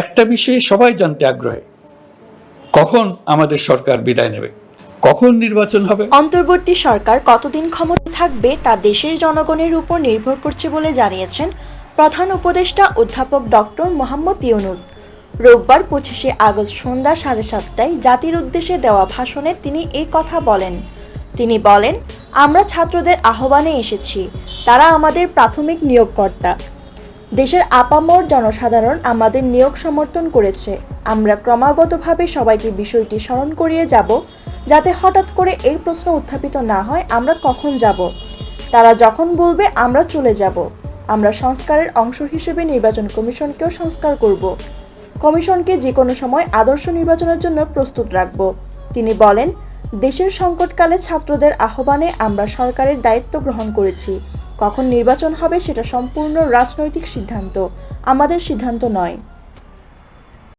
একটা বিষয়ে সবাই জানতে আগ্রহী। কখন আমাদের সরকার বিদায় নেবে? কখন নির্বাচন হবে? অন্তর্বর্তী সরকার কতদিন ক্ষমতা থাকবে তা দেশের জনগণের উপর নির্ভর করছে বলে জানিয়েছেন প্রধান উপদেষ্টা অধ্যাপক ডক্টর মোহাম্মদ ইউনুস। রোববার পঁচিশে আগস্ট সন্ধ্যা সাড়ে সাতটায় জাতির উদ্দেশ্যে দেওয়া ভাষণে তিনি এই কথা বলেন। তিনি বলেন, আমরা ছাত্রদের আহ্বানে এসেছি। তারা আমাদের প্রাথমিক নিয়োগকর্তা। দেশের আপামর জনসাধারণ আমাদের নিয়োগ সমর্থন করেছে। আমরা ক্রমাগতভাবে সবাইকে বিষয়টি স্মরণ করিয়ে যাব, যাতে হঠাৎ করে এই প্রশ্ন উত্থাপিত না হয় আমরা কখন যাব। তারা যখন বলবে, আমরা চলে যাব। আমরা সংস্কারের অংশ হিসেবে নির্বাচন কমিশনকেও সংস্কার করব। কমিশনকে যে কোনো সময় আদর্শ নির্বাচনের জন্য প্রস্তুত রাখব। তিনি বলেন, দেশের সংকটকালে ছাত্রদের আহ্বানে আমরা সরকারের দায়িত্ব গ্রহণ করেছি। কখন নির্বাচন হবে সেটা সম্পূর্ণ রাজনৈতিক সিদ্ধান্ত। আমাদের সিদ্ধান্ত নয়।